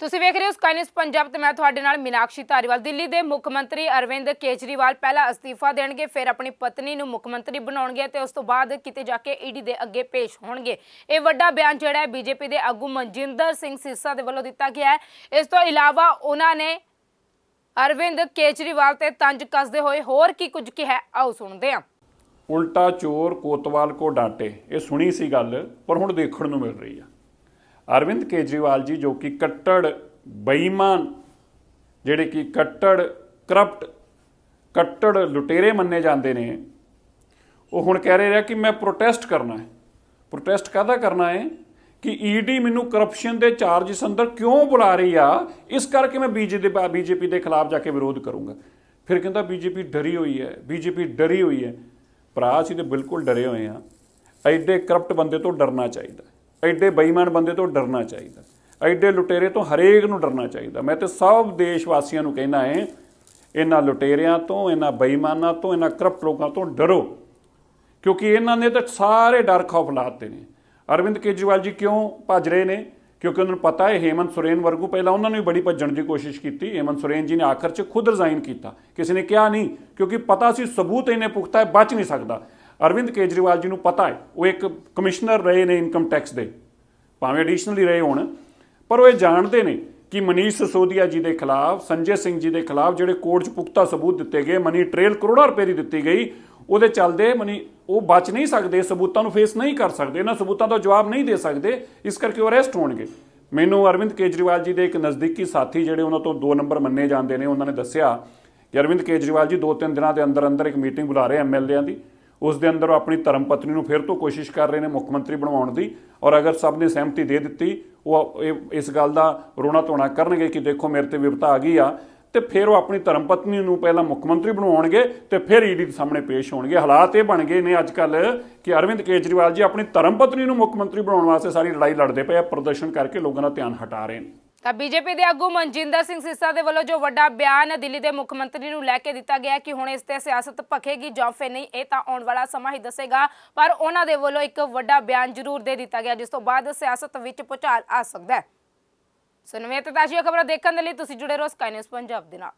ਤੁਸੀਂ ਵੇਖ ਰਹੇ ਹੋ ਸਕਾਈ ਨਿਊਜ਼ ਪੰਜਾਬ ਤੇ ਮੈਂ ਤੁਹਾਡੇ ਨਾਲ ਮੀਨਾਕਸ਼ੀ ਧਾਰੀਵਾਲ। ਦਿੱਲੀ ਦੇ ਮੁੱਖ ਮੰਤਰੀ ਅਰਵਿੰਦ ਕੇਜਰੀਵਾਲ ਪਹਿਲਾਂ ਅਸਤੀਫਾ ਦੇਣਗੇ, ਫਿਰ ਆਪਣੀ ਪਤਨੀ ਨੂੰ ਮੁੱਖ ਮੰਤਰੀ ਬਣਾਉਣਗੇ ਤੇ ਉਸ ਤੋਂ ਬਾਅਦ ਕਿਤੇ ਜਾ ਕੇ ਈਡੀ ਦੇ ਅੱਗੇ ਪੇਸ਼ ਹੋਣਗੇ। ਇਹ ਵੱਡਾ ਬਿਆਨ ਜਿਹੜਾ ਹੈ ਬੀਜੇਪੀ ਦੇ ਆਗੂ ਮਨਜਿੰਦਰ ਸਿੰਘ ਸਿਰਸਾ ਦੇ ਵੱਲੋਂ ਦਿੱਤਾ ਗਿਆ ਹੈ। ਇਸ ਤੋਂ ਇਲਾਵਾ ਉਹਨਾਂ ਨੇ ਅਰਵਿੰਦ ਕੇਜਰੀਵਾਲ ਤੇ ਤੰਜ ਕੱਸਦੇ ਹੋਏ ਹੋਰ ਕੀ ਕੁਝ ਕਿਹਾ ਆਓ ਸੁਣਦੇ ਹਾਂ। ਉਲਟਾ ਚੋਰ, ਕੋਤਵਾਲ ਕੋ ਡਾਂਟੇ ਇਹ ਸੁਣੀ ਸੀ ਗੱਲ, ਪਰ ਹੁਣ ਦੇਖਣ ਨੂੰ ਮਿਲ ਰਹੀ ਆ। ਅਰਵਿੰਦ ਕੇਜਰੀਵਾਲ ਜੀ ਜੋ ਕਿ ਕੱਟੜ ਬੇਈਮਾਨ, ਜਿਹੜੇ ਕਿ ਕੱਟੜ ਕਰਪਟ, ਕੱਟੜ ਲੁਟੇਰੇ ਮੰਨੇ ਜਾਂਦੇ ਨੇ, ਉਹ ਹੁਣ ਕਹਿ ਰਹੇ ਆ ਕਿ ਮੈਂ ਪ੍ਰੋਟੈਸਟ ਕਰਨਾ ਹੈ। ਪ੍ਰੋਟੈਸਟ ਕਾਹਦਾ ਕਰਨਾ ਹੈ? ਕਿ ਈਡੀ ਮੈਨੂੰ ਕਰਪਸ਼ਨ ਦੇ ਚਾਰਜਸ ਅੰਦਰ ਕਿਉਂ ਬੁਲਾ ਰਹੀ ਆ? ਇਸ ਕਰਕੇ ਮੈਂ ਬੀਜੇਪੀ ਦੇ ਬੀਜੇਪੀ ਦੇ ਖਿਲਾਫ ਜਾ ਕੇ ਵਿਰੋਧ ਕਰੂੰਗਾ। ਫਿਰ ਕਹਿੰਦਾ ਬੀਜੇਪੀ ਡਰੀ ਹੋਈ ਹੈ ਬੀਜੇਪੀ ਡਰੀ ਹੋਈ ਹੈ। ਭਰਾ, ਅਸੀਂ ਤੇ ਬਿਲਕੁਲ ਡਰੇ ਹੋਏ ਆ ਐਡੇ ਕਰਪਟ ਬੰਦੇ ਤੋਂ ਡਰਨਾ ਚਾਹੀਦਾ ਐਡੇ ਬੇਈਮਾਨ ਬੰਦੇ ਤੋਂ ਡਰਨਾ ਚਾਹੀਦਾ। ਐਡੇ ਲੁਟੇਰੇ ਤੋਂ ਹਰੇਕ ਨੂੰ ਡਰਨਾ ਚਾਹੀਦਾ। ਮੈਂ ਤੇ ਸਭ ਦੇਸ਼ ਵਾਸੀਆਂ ਨੂੰ ਕਹਿਣਾ ਹੈ ਇਹਨਾਂ ਲੁਟੇਰਿਆਂ ਤੋਂ, ਇਹਨਾਂ ਬੇਈਮਾਨਾਂ ਤੋਂ, ਇਹਨਾਂ ਕਰਪਟ ਲੋਕਾਂ ਤੋਂ ਡਰੋ। ਕਿਉਂਕਿ ਇਹਨਾਂ ਨੇ ਤਾਂ ਸਾਰੇ ਡਰ ਖੌਫ ਲਾਤੇ ਨੇ। ਅਰਵਿੰਦ ਕੇਜਰੀਵਾਲ ਜੀ ਕਿਉਂ ਭੱਜ ਰਹੇ ਨੇ? ਕਿਉਂਕਿ ਉਹਨਾਂ ਨੂੰ ਪਤਾ ਹੈ, ਹੇਮੰਤ ਸੋਰੇਨ ਵਰਗੂ ਪਹਿਲਾਂ ਉਹਨਾਂ ਨੂੰ ਵੀ ਬੜੀ ਭੱਜਣ ਦੀ ਕੋਸ਼ਿਸ਼ ਕੀਤੀ। ਹੇਮੰਤ ਸੋਰੇਨ ਜੀ ਨੇ ਆਖਰ 'ਚ ਖੁਦ ਰਿਜ਼ਾਈਨ ਕੀਤਾ। ਕਿਸੇ ਨੇ ਕਿਹਾ ਨਹੀਂ, ਕਿਉਂਕਿ ਪਤਾ ਸੀ ਸਬੂਤ ਇਹਨੇ ਪੁਖਤਾ ਹੈ, ਬਚ ਨਹੀਂ ਸਕਦਾ। ਅਰਵਿੰਦ ਕੇਜਰੀਵਾਲ ਜੀ ਨੂੰ ਪਤਾ ਹੈ, ਉਹ ਇੱਕ ਕਮਿਸ਼ਨਰ ਰਹੇ ਨੇ ਇਨਕਮ ਟੈਕਸ ਦੇ, ਭਾਵੇਂ ਐਡੀਸ਼ਨਲੀ ਰਹੇ ਹੋਣ, ਪਰ ਉਹ ਇਹ ਜਾਣਦੇ ਨੇ ਕਿ ਮਨੀਸ਼ ਸਸੋਦੀਆ ਜੀ ਦੇ ਖਿਲਾਫ, ਸੰਜੇ ਸਿੰਘ ਜੀ ਦੇ ਖਿਲਾਫ ਜਿਹੜੇ ਕੋਰਟ 'ਚ ਪੁਖਤਾ ਸਬੂਤ ਦਿੱਤੇ ਗਏ, ਮਨੀ ਟ੍ਰੇਲ ਕਰੋੜਾਂ ਰੁਪਏ ਦੀ ਦਿੱਤੀ ਗਈ, ਉਹਦੇ ਚੱਲਦੇ ਮਨੀ, ਉਹ ਬਚ ਨਹੀਂ ਸਕਦੇ, ਸਬੂਤਾਂ ਨੂੰ ਫੇਸ ਨਹੀਂ ਕਰ ਸਕਦੇ, ਇਹਨਾਂ ਸਬੂਤਾਂ ਦਾ ਜਵਾਬ ਨਹੀਂ ਦੇ ਸਕਦੇ, ਇਸ ਕਰਕੇ ਉਹ ਅਰੈਸਟ ਹੋਣਗੇ। ਮੈਨੂੰ ਅਰਵਿੰਦ ਕੇਜਰੀਵਾਲ ਜੀ ਦੇ ਇੱਕ ਨਜ਼ਦੀਕੀ ਸਾਥੀ ਜਿਹੜੇ ਉਹਨਾਂ ਤੋਂ 2 ਨੰਬਰ ਮੰਨੇ ਜਾਂਦੇ ਨੇ, ਉਹਨਾਂ ਨੇ ਦੱਸਿਆ ਕਿ ਅਰਵਿੰਦ ਕੇਜਰੀਵਾਲ ਜੀ 2-3 ਦਿਨਾਂ ਦੇ ਅੰਦਰ ਅੰਦਰ ਇੱਕ ਮੀਟਿੰਗ ਬੁਲਾ ਰਹੇ ਐਮਐਲਏਆਂ ਦੀ। ਉਸ ਦੇ ਅੰਦਰ ਉਹ ਆਪਣੀ ਧਰਮ ਪਤਨੀ ਨੂੰ ਫਿਰ ਤੋਂ ਕੋਸ਼ਿਸ਼ ਕਰ ਰਹੇ ਨੇ ਮੁੱਖ ਮੰਤਰੀ ਬਣਵਾਉਣ ਦੀ ਔਰ ਅਗਰ ਸਭ ਨੇ ਸਹਿਮਤੀ ਦੇ ਦਿੱਤੀ, ਉਹ ਇਹ- ਇਸ ਗੱਲ ਦਾ ਰੋਣਾ ਧੋਣਾ ਕਰਨਗੇ ਕਿ ਦੇਖੋ ਮੇਰੇ ਤੇ ਵਿਪਤਾ ਆ ਗਈ ਆ, ਤੇ ਫਿਰ ਉਹ ਆਪਣੀ ਧਰਮ ਪਤਨੀ ਨੂੰ ਪਹਿਲਾਂ ਮੁੱਖ ਮੰਤਰੀ ਬਣਾਉਣਗੇ ਤੇ ਫਿਰ ਈਡੀ ਦੇ ਸਾਹਮਣੇ ਪੇਸ਼ ਹੋਣਗੇ। ਹਾਲਾਤ ਇਹ ਬਣ ਗਏ ਨੇ ਅੱਜ ਕੱਲ ਕਿ ਅਰਵਿੰਦ ਕੇਜਰੀਵਾਲ ਜੀ ਆਪਣੀ ਧਰਮ ਪਤਨੀ ਨੂੰ ਮੁੱਖ ਮੰਤਰੀ ਬਣਾਉਣ ਵਾਸਤੇ ਸਾਰੀ ਲੜਾਈ ਲੜਦੇ ਪਏ ਆ, ਪ੍ਰਦਰਸ਼ਨ ਕਰਕੇ ਲੋਕਾਂ ਦਾ ਧਿਆਨ ਹਟਾ ਰਹੇ ਨੇ। ਤਾਂ ਬੀਜੇਪੀ ਦੇ ਆਗੂ ਮਨਜਿੰਦਰ ਸਿੰਘ ਸਿੱਸਾ ਦੇ ਵੱਲੋਂ ਜੋ ਵੱਡਾ ਬਿਆਨ ਦਿੱਲੀ ਦੇ ਮੁੱਖ ਮੰਤਰੀ ਨੂੰ ਲੈ ਕੇ ਦਿੱਤਾ ਗਿਆ ਕਿ ਹੁਣ ਇਸ ਤੇ ਸਿਆਸਤ ਭਖੇਗੀ ਜਾਂ ਫਿਰ ਨਹੀਂ, ਇਹ ਤਾਂ ਆਉਣ ਵਾਲਾ ਸਮਾਂ ਹੀ ਦੱਸੇਗਾ। ਪਰ ਉਹਨਾਂ ਦੇ ਵੱਲੋਂ ਇੱਕ ਵੱਡਾ ਬਿਆਨ ਜ਼ਰੂਰ ਦੇ ਦਿੱਤਾ ਗਿਆ, ਜਿਸ ਤੋਂ ਬਾਅਦ ਸਿਆਸਤ ਵਿੱਚ ਭੁਚਾਲ ਆ ਸਕਦਾ ਹੈ। ਸੋ ਨਵੇਂ ਖਬਰਾਂ ਦੇਖਣ ਦੇ ਲਈ ਤੁਸੀਂ ਜੁੜੇ ਰਹੋ ਸਕਾਈ ਨਿਊਜ਼ ਪੰਜਾਬ ਦੇ ਨਾਲ।